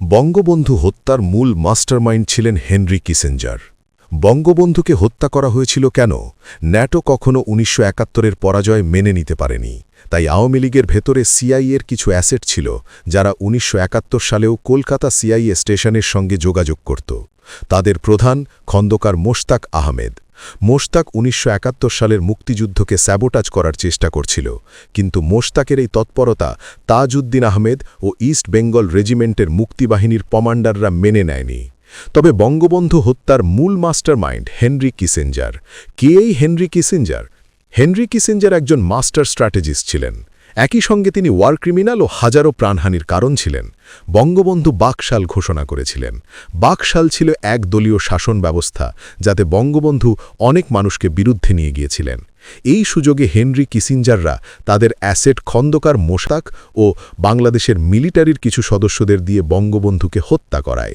বঙ্গবন্ধু হত্যার মূল মাস্টারমাইন্ড ছিলেন হেনরি কিসেঞ্জার। বঙ্গবন্ধুকে হত্যা করা হয়েছিল কেন? ন্যাটো কখনও উনিশশো একাত্তরের পরাজয় মেনে নিতে পারেনি। তাই আওয়ামী লীগের ভেতরে সিআইএর কিছু অ্যাসেট ছিল, যারা উনিশশো একাত্তর সালেও কলকাতা সিআইএ স্টেশনের সঙ্গে যোগাযোগ করত। তাদের প্রধান খন্দকার মোশতাক আহমেদ। মোশতাক উনিশশো একাত্তর সালের মুক্তিযুদ্ধকে স্যাবোটাজ করার চেষ্টা করছিল, কিন্তু মোশতাকের এই তৎপরতা তাজউদ্দিন আহমেদ ও ইস্ট বেঙ্গল রেজিমেন্টের মুক্তিবাহিনীর কমান্ডাররা মেনে নেয়নি। তবে বঙ্গবন্ধু হত্যার মূল মাস্টারমাইন্ড হেনরি কিসেঞ্জার। কে এই হেনরি কিসেঞ্জার? হেনরি কিসেঞ্জার একজন মাস্টার স্ট্র্যাটেজিস্ট ছিলেন। একই সঙ্গে তিনি ওয়ার ক্রিমিনাল ও হাজারো প্রাণহানির কারণ ছিলেন। বঙ্গবন্ধু বাকশাল ঘোষণা করেছিলেন। বাকশাল ছিল এক দলীয় শাসন ব্যবস্থা, যাতে বঙ্গবন্ধু অনেক মানুষকে বিরুদ্ধে নিয়ে গিয়েছিলেন। এই সুযোগে হেনরি কিসিঞ্জাররা তাদের অ্যাসেট খন্দকার মোশাক ও বাংলাদেশের মিলিটারির কিছু সদস্যদের দিয়ে বঙ্গবন্ধুকে হত্যা করায়।